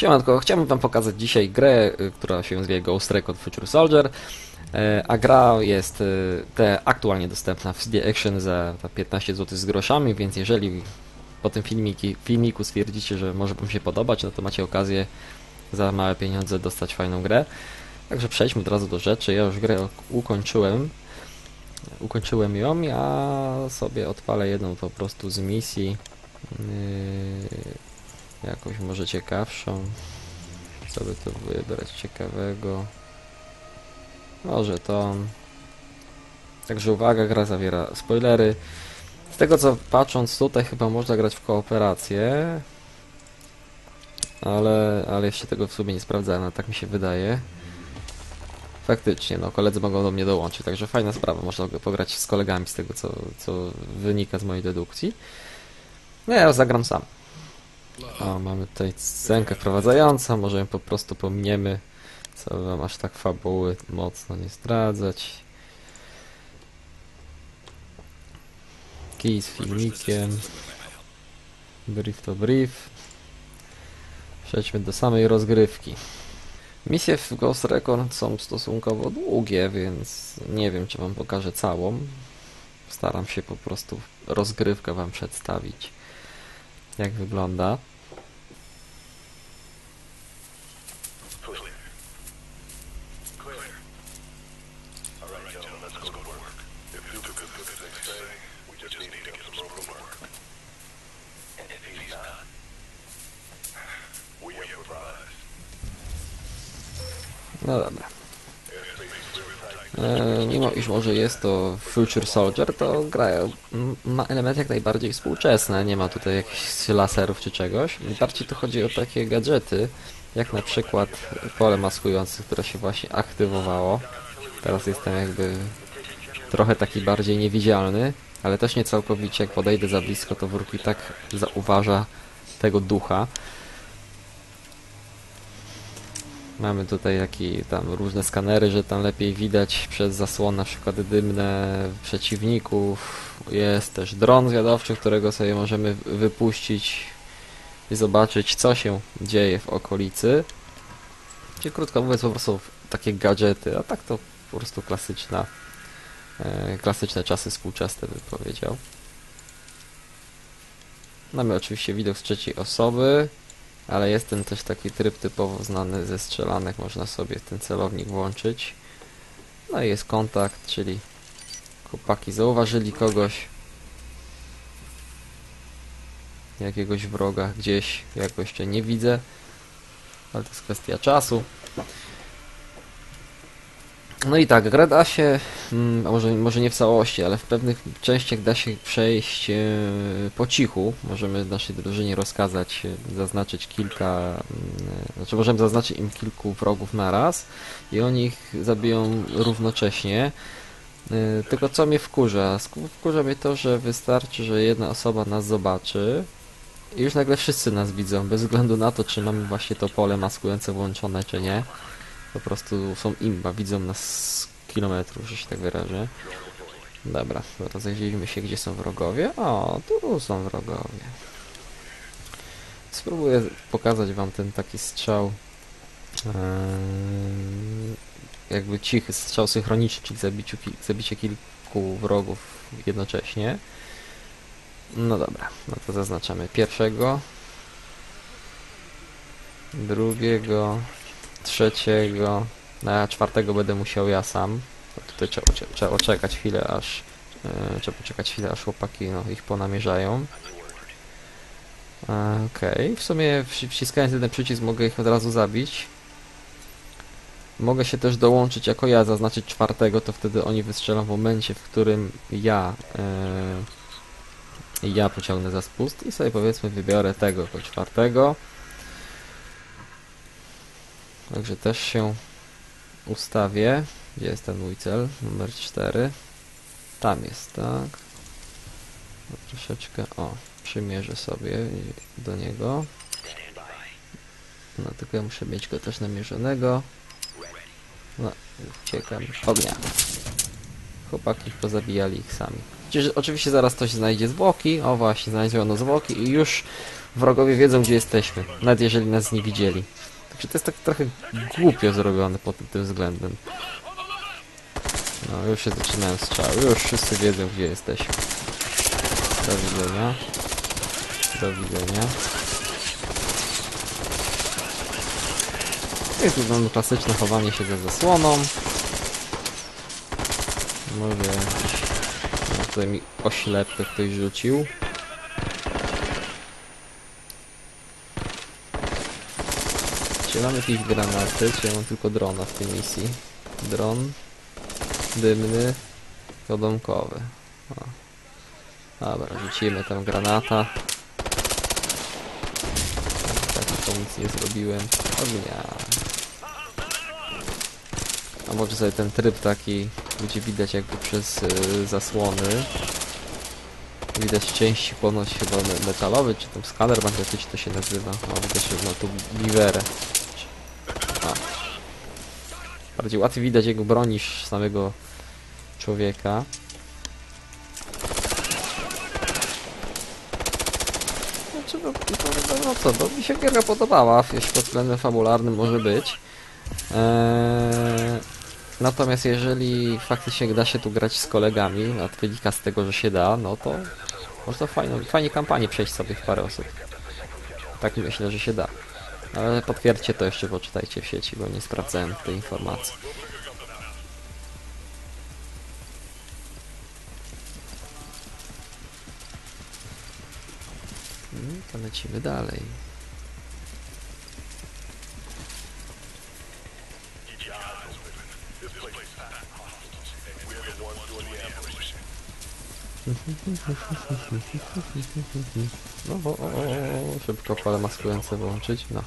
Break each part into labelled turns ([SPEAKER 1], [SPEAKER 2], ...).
[SPEAKER 1] Siemanko, chciałbym wam pokazać dzisiaj grę, y, która się nazywa Ghost Recon Future Soldier. E, A gra jest y, te aktualnie dostępna w CD Action za ta 15 zł z groszami, więc jeżeli po tym filmiki, filmiku stwierdzicie, że może wam się podobać, no to macie okazję za małe pieniądze dostać fajną grę. Także przejdźmy od razu do rzeczy. Ja już grę ukończyłem. Ukończyłem ją, a sobie odpalę jedną po prostu z misji. Jakąś może ciekawszą. Co by tu wybrać ciekawego? Może to. Także uwaga, gra zawiera spoilery. Z tego co patrząc tutaj chyba można grać w kooperację. Ale, ale jeszcze tego w sumie nie sprawdzałem, tak mi się wydaje. Faktycznie, no koledzy mogą do mnie dołączyć, także fajna sprawa, można pograć z kolegami z tego co, co wynika z mojej dedukcji. No ja zagram sam. O, mamy tutaj scenkę wprowadzającą, może ją po prostu pominiemy, co wam aż tak fabuły mocno nie zdradzać. Kij z filmikiem. Brief to brief. Przejdźmy do samej rozgrywki. Misje w Ghost Recon są stosunkowo długie, więc nie wiem, czy wam pokażę całą. Staram się po prostu rozgrywkę wam przedstawić, jak wygląda. No dobra.
[SPEAKER 2] Tight.
[SPEAKER 1] E, mimo iż może jest to Future Soldier, to gra ma elementy jak najbardziej współczesne, nie ma tutaj jakichś laserów czy czegoś. Bardziej tu chodzi o takie gadżety, jak na przykład pole maskujące, które się właśnie aktywowało. Teraz jestem jakby trochę taki bardziej niewidzialny, ale też nie całkowicie. Jak podejdę za blisko, to wróg i tak zauważa tego ducha. Mamy tutaj taki tam różne skanery, że tam lepiej widać przez zasłony na przykład dymne przeciwników. Jest też dron zwiadowczy, którego sobie możemy wypuścić i zobaczyć co się dzieje w okolicy. Czyli krótko mówiąc po prostu takie gadżety, a tak to po prostu klasyczna e, klasyczne czasy współczesne bym powiedział. Mamy oczywiście widok z trzeciej osoby. Ale jest ten też taki tryb typowo znany ze strzelanek, można sobie ten celownik włączyć. No i jest kontakt, czyli chłopaki zauważyli kogoś, jakiegoś wroga gdzieś, ja go jeszcze nie widzę, ale to jest kwestia czasu. No i tak, gra da się, mm, a może, może nie w całości, ale w pewnych częściach da się przejść e, po cichu. Możemy naszej drużynie rozkazać, e, zaznaczyć kilka, mm, znaczy możemy zaznaczyć im kilku wrogów naraz i oni ich zabiją równocześnie. E, Tylko co mnie wkurza? Wkurza mnie to, że wystarczy, że jedna osoba nas zobaczy i już nagle wszyscy nas widzą, bez względu na to, czy mamy właśnie to pole maskujące włączone, czy nie. Po prostu są imba, widzą nas z kilometrów, że się tak wyrażę. Dobra, rozejrzyjmy się, gdzie są wrogowie. O, tu są wrogowie. Spróbuję pokazać wam ten taki strzał. Eee, jakby cichy strzał synchroniczny, czyli zabiciu, kil- zabicie kilku wrogów jednocześnie. No dobra, no to zaznaczamy pierwszego, drugiego, trzeciego, na czwartego będę musiał ja sam. Tutaj trzeba, trzeba chwilę, aż e, trzeba poczekać chwilę, aż chłopaki no, ich ponamierzają. Okej, w sumie wci- wciskając jeden przycisk mogę ich od razu zabić. Mogę się też dołączyć jako ja, zaznaczyć czwartego, to wtedy oni wystrzelą w momencie, w którym ja e, ja pociągnę za spust i sobie powiedzmy wybiorę tego, jako czwartego. Także też się ustawię. Gdzie jest ten mój cel? Numer 4. Tam jest, tak. No, troszeczkę, o, przymierzę sobie do niego. No tylko ja muszę mieć go też namierzonego. No, uciekam. Ognia. Chłopaki pozabijali ich sami. Chociaż oczywiście zaraz coś znajdzie zwłoki. O właśnie, znajdzie ono zwłoki i już wrogowie wiedzą, gdzie jesteśmy, nawet jeżeli nas nie widzieli. Także to jest tak trochę głupio zrobione pod tym względem. No, już się zaczynają strzały, już wszyscy wiedzą, gdzie jesteśmy. Do widzenia. Do widzenia. I tu mamy klasyczne chowanie się za zasłoną. Jakiś... No, tutaj mi oślepy ktoś rzucił. Czy mam jakieś granaty, czy ja mam tylko drona w tej misji? Dron, dymny, wiadomkowy. O. Dobra, rzucimy tam granata. Tak, to nic nie zrobiłem. Ognia. A może sobie ten tryb taki, gdzie widać jakby przez y, zasłony. Widać części ponoć chyba me- metalowy, czy tam skaner magnetyczny to się nazywa. O, widać, ma tu giwerę. A. Bardziej łatwiej widać jego broń niż samego człowieka. Znaczy, no, no, no, co, no, mi się gierka podobała, jeśli pod względem fabularnym może być. Eee, natomiast jeżeli faktycznie da się tu grać z kolegami, a wynika z tego, że się da, no to można fajnie, fajnie kampanię przejść sobie w parę osób. Tak myślę, że się da. Ale potwierdźcie to jeszcze, poczytajcie w sieci, bo nie sprawdzałem tej informacji. Mm, To lecimy dalej. No, o, o, o, szybko pole maskujące włączyć. No.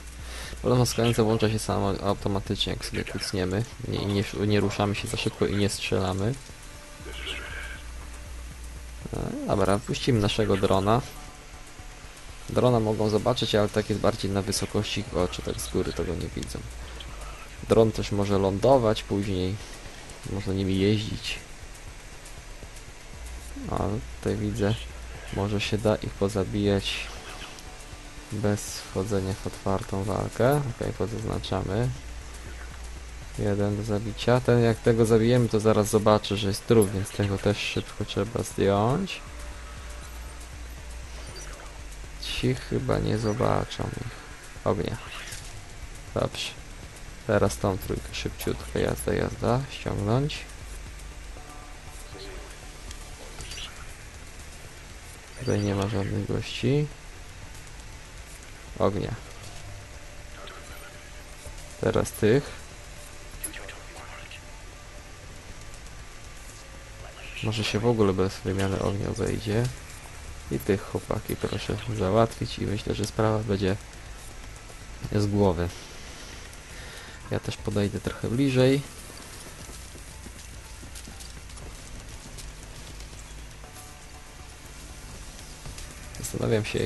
[SPEAKER 1] Pole maskujące włącza się samo automatycznie, jak sobie kucniemy. Nie, nie, nie ruszamy się za szybko i nie strzelamy. E, Dobra, puścimy naszego drona. Drona mogą zobaczyć, ale tak jest bardziej na wysokości oczu, tak z góry tego nie widzą. Dron też może lądować później. Można nimi jeździć. A tutaj widzę, może się da ich pozabijać bez wchodzenia w otwartą walkę. Ok, podzaznaczamy. Jeden do zabicia. Ten jak tego zabijemy, to zaraz zobaczy, że jest trup, więc tego też szybko trzeba zdjąć. Ci chyba nie zobaczą ich. Ognia. Dobrze. Teraz tą trójkę szybciutko. Jazda, jazda. Ściągnąć. Tutaj nie ma żadnych gości. Ognia. Teraz tych. Może się w ogóle bez wymiany ognia zejdzie. I tych chłopaki proszę załatwić i myślę, że sprawa będzie z głowy. Ja też podejdę trochę bliżej. Zastanawiam się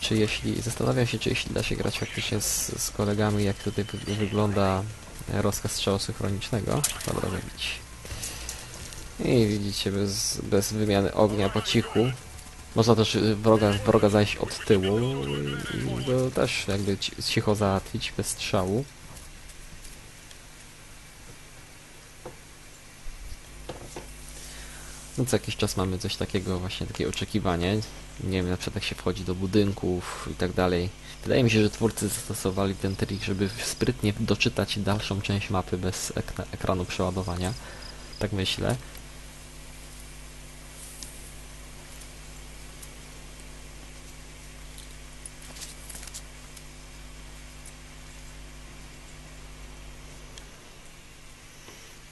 [SPEAKER 1] czy jeśli zastanawiam się, czy jeśli da się grać faktycznie z, z kolegami, jak tutaj wy, wygląda rozkaz strzału synchronicznego. Dobra, zabić. I widzicie, bez, bez wymiany ognia po cichu. Można też wroga, wroga zajść od tyłu i, go też jakby ci- cicho załatwić bez strzału. No co jakiś czas mamy coś takiego, właśnie takie oczekiwanie. Nie wiem, na przykład jak się wchodzi do budynków i tak dalej. Wydaje mi się, że twórcy zastosowali ten trik, żeby sprytnie doczytać dalszą część mapy bez ekra ekranu przeładowania. Tak myślę.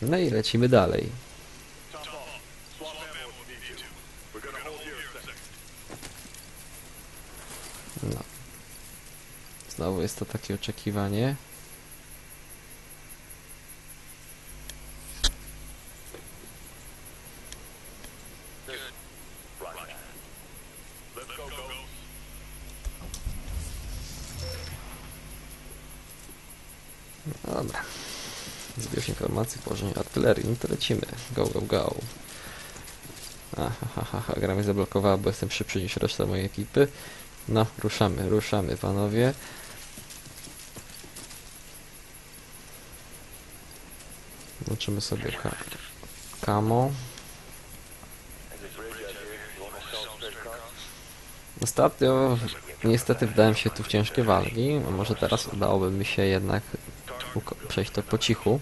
[SPEAKER 1] No i lecimy dalej. No. Znowu jest to takie oczekiwanie. Dobra. Zbierz informacji w położeniu artylerii. No to lecimy. Go, go, go. Aha, ha, ha, ha. Gra mnie zablokowała, bo jestem szybszy niż reszta mojej ekipy. No, ruszamy, ruszamy panowie. Włączymy sobie ka kamo. Ostatnio niestety wdałem się tu w ciężkie walki, może teraz udałoby mi się jednak przejść to po cichu.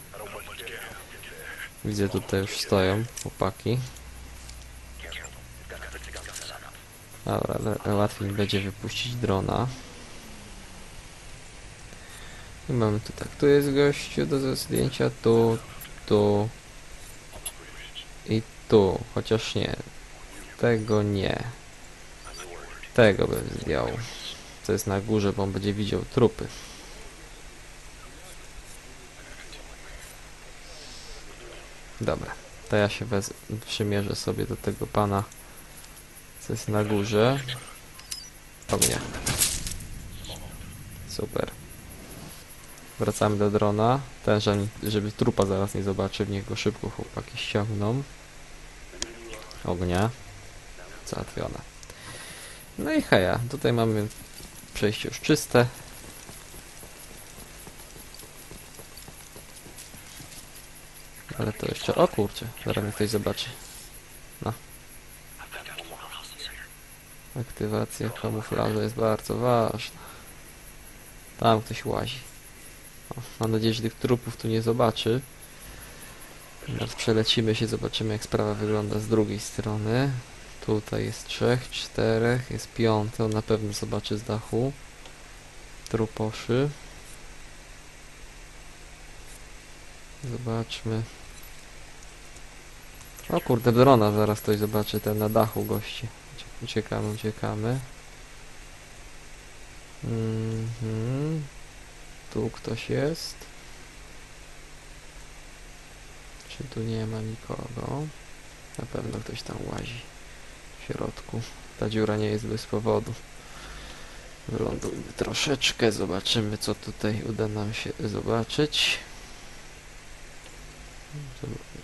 [SPEAKER 1] Widzę tutaj już stoją chłopaki. Dobra, łatwiej mi będzie wypuścić drona. I mamy tu tak, tu jest gościu do zdjęcia, tu, tu i tu, chociaż nie, tego nie. Tego bym zdjął. Co jest na górze, bo on będzie widział trupy. Dobra, to ja się przymierzę sobie do tego pana, co jest na górze. Ognia. Super. Wracamy do drona. Ten, żeby, żeby trupa zaraz nie zobaczył, niech go szybko chłopaki ściągną. Ognia. Załatwione. No i heja, tutaj mamy przejście już czyste. Ale to jeszcze... O kurczę, zaraz mnie ktoś zobaczy. No. Aktywacja kamuflażu jest bardzo ważna. Tam ktoś łazi. O, mam nadzieję, że tych trupów tu nie zobaczy. Teraz przelecimy się, zobaczymy jak sprawa wygląda z drugiej strony. Tutaj jest trzech, czterech, jest piąty, on na pewno zobaczy z dachu. Truposzy. Zobaczmy. O kurde, drona zaraz ktoś zobaczy, ten na dachu gości. Ucie- Uciekamy, uciekamy. Mhm. Tu ktoś jest. Czy tu nie ma nikogo? Na pewno ktoś tam łazi w środku. Ta dziura nie jest bez powodu. Wylądujmy troszeczkę, zobaczymy co tutaj uda nam się zobaczyć. Zob-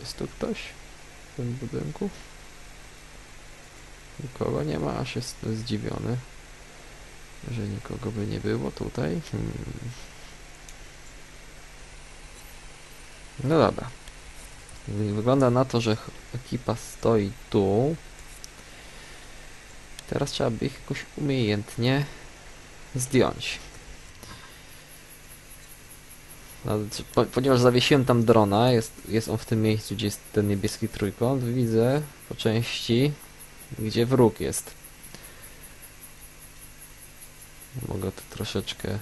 [SPEAKER 1] Jest tu ktoś w tym budynku? Nikogo nie ma, aż jest zdziwiony, że nikogo by nie było tutaj. Hmm. No dobra. Wy- Wygląda na to, że ekipa stoi tu. Teraz trzeba by ich jakoś umiejętnie zdjąć. No, ponieważ zawiesiłem tam drona, jest, jest on w tym miejscu, gdzie jest ten niebieski trójkąt, widzę po części, gdzie wróg jest. Mogę tu troszeczkę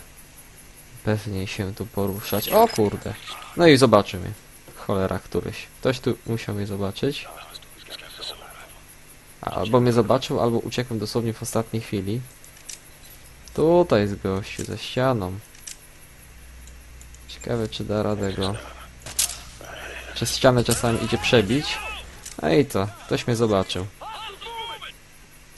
[SPEAKER 1] pewniej się tu poruszać. O kurde! No i zobaczy mnie. Cholera któryś. Ktoś tu musiał mnie zobaczyć. Albo mnie zobaczył, albo uciekłem dosłownie w ostatniej chwili. Tutaj jest gościu za ścianą. Ciekawe czy da radę go. Przez ścianę czasami idzie przebić. A i to, ktoś mnie zobaczył.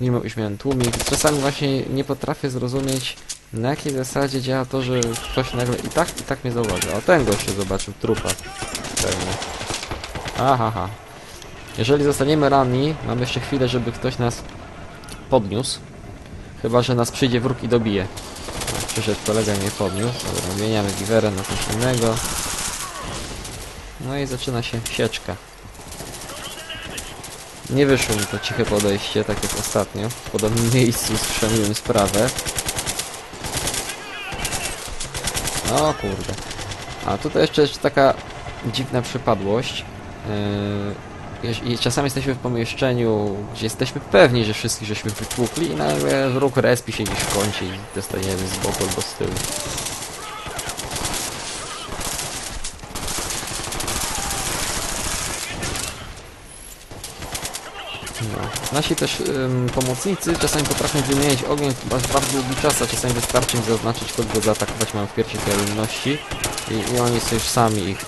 [SPEAKER 1] Mimo iż miałem tłumik, czasami właśnie nie potrafię zrozumieć na jakiej zasadzie działa to, że ktoś nagle i tak, i tak mnie zauważy. O, ten gościu zobaczył trupa. Pewnie. Aha, aha. Jeżeli zostaniemy ranni, mamy jeszcze chwilę, żeby ktoś nas podniósł. Chyba, że nas przyjdzie wróg i dobije. Przyszedł kolega mnie podniósł. Dobra, zmieniamy giwerę na coś innego. No i zaczyna się sieczka. Nie wyszło mi to ciche podejście, tak jak ostatnio. W podobnym miejscu skrzemiłem sprawę. O kurde. A tutaj jeszcze jest taka dziwna przypadłość. Yy, czasami jesteśmy w pomieszczeniu, gdzie jesteśmy pewni, że wszystkich żeśmy wytłukli i nagle wróg respi się gdzieś w kącie i dostajemy z boku albo z tyłu. No. Nasi też ym, pomocnicy czasami potrafią wymieniać ogień w bardzo, bardzo długi czas, a czasami wystarczy im zaznaczyć, kogo zaatakować mają w pierwszej kolejności i, i oni sobie już sami ich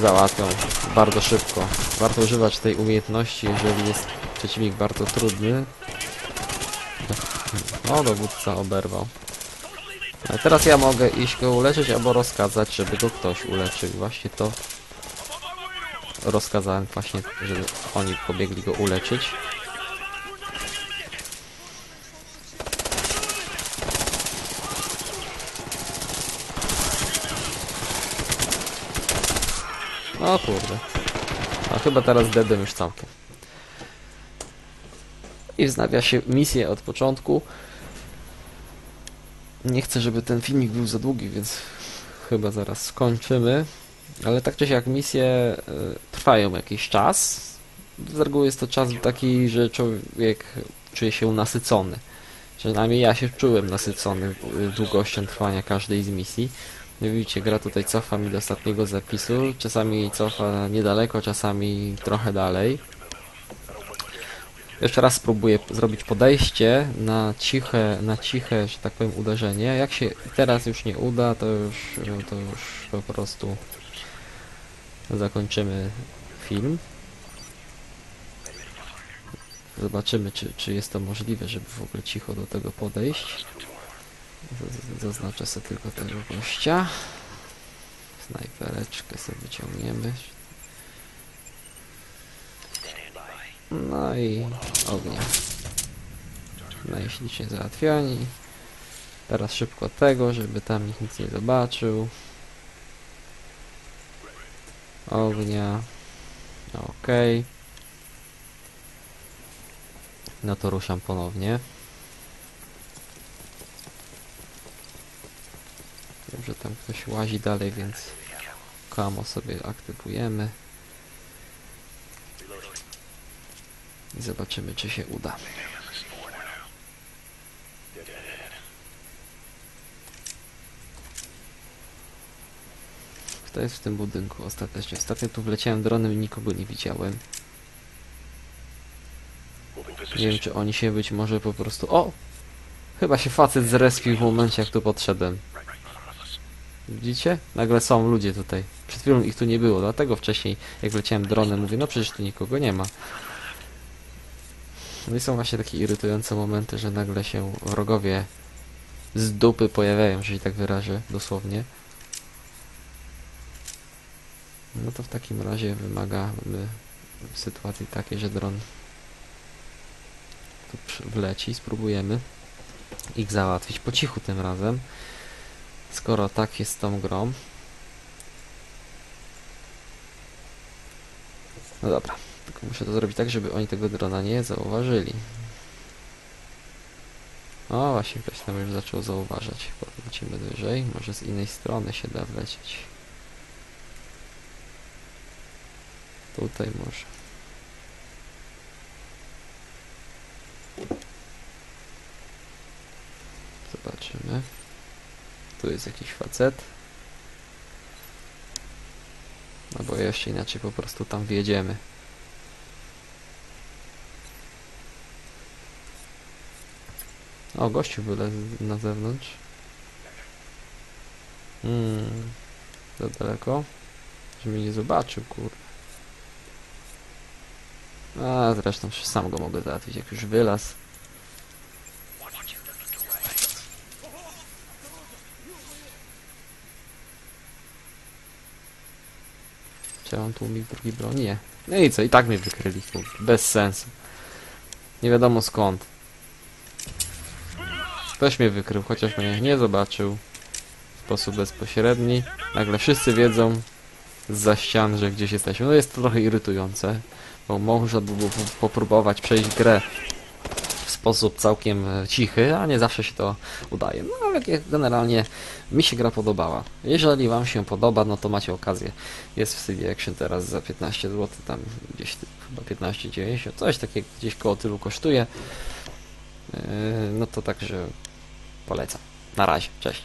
[SPEAKER 1] załatwią bardzo szybko. Warto używać tej umiejętności, jeżeli jest przeciwnik bardzo trudny. O, dowódca oberwał. Teraz ja mogę iść go uleczyć albo rozkazać, żeby go ktoś uleczył. Właśnie to rozkazałem właśnie, żeby oni pobiegli go uleczyć. O kurde. A chyba teraz dedem już całkiem. I wznawia się misję od początku. Nie chcę, żeby ten filmik był za długi, więc chyba zaraz skończymy. Ale tak czy siak misje y, trwają jakiś czas. Z reguły jest to czas taki, że człowiek czuje się nasycony. Przynajmniej ja się czułem nasycony długością trwania każdej z misji. Jak widzicie, gra tutaj cofa mi do ostatniego zapisu. Czasami cofa niedaleko, czasami trochę dalej. Jeszcze raz spróbuję zrobić podejście na ciche, na ciche, że tak powiem, uderzenie. Jak się teraz już nie uda, to już, to już po prostu zakończymy film. Zobaczymy, czy, czy jest to możliwe, żeby w ogóle cicho do tego podejść. Zaznaczę sobie tylko tego gościa. Snajpereczkę sobie wyciągniemy. No i ognia. Najślicznie załatwioni. Teraz szybko tego, żeby tam nikt nic nie zobaczył. Ognia. Okej. No to ruszam ponownie. Wiem, że tam ktoś łazi dalej, więc kamo sobie aktywujemy. I zobaczymy, czy się uda. Kto jest w tym budynku ostatecznie? Ostatnio tu wleciałem dronem i nikogo nie widziałem. Nie wiem, czy oni się być może po prostu... O! Chyba się facet zrespił w momencie, jak tu podszedłem. Widzicie? Nagle są ludzie tutaj. Przed chwilą ich tu nie było, dlatego wcześniej, jak leciałem dronem, mówię, no przecież tu nikogo nie ma. No i są właśnie takie irytujące momenty, że nagle się wrogowie z dupy pojawiają, że się tak wyrażę, dosłownie. No to w takim razie wymagamy sytuacji takiej, że dron tu wleci, spróbujemy ich załatwić po cichu tym razem. Skoro tak jest z tą grą. No dobra, tylko muszę to zrobić tak, żeby oni tego drona nie zauważyli. O, właśnie ktoś tam już zaczął zauważać. Wrócimy wyżej, może z innej strony się da wlecieć. Tutaj może. Zobaczymy. Tu jest jakiś facet. No bo jeszcze inaczej po prostu tam wjedziemy. O, gościu byle na zewnątrz. Hmm. Za daleko? Żeby nie zobaczył, kurde. A, zresztą sam go mogę załatwić, jak już wylazł. Czy on tłumik drugi broń? Nie. No i co, i tak mnie wykryli. Bez sensu. Nie wiadomo skąd. Ktoś mnie wykrył, chociaż mnie nie zobaczył w sposób bezpośredni. Nagle wszyscy wiedzą za ścian, że gdzieś jesteśmy. No jest to trochę irytujące, bo można by było po- popróbować przejść grę w sposób całkiem e, cichy, a nie zawsze się to udaje. No ale ge- generalnie mi się gra podobała. Jeżeli wam się podoba, no to macie okazję. Jest w CD Action teraz za 15 zł, tam gdzieś chyba 15,90, coś takiego gdzieś koło tylu kosztuje. Yy, No to także polecam. Na razie, cześć.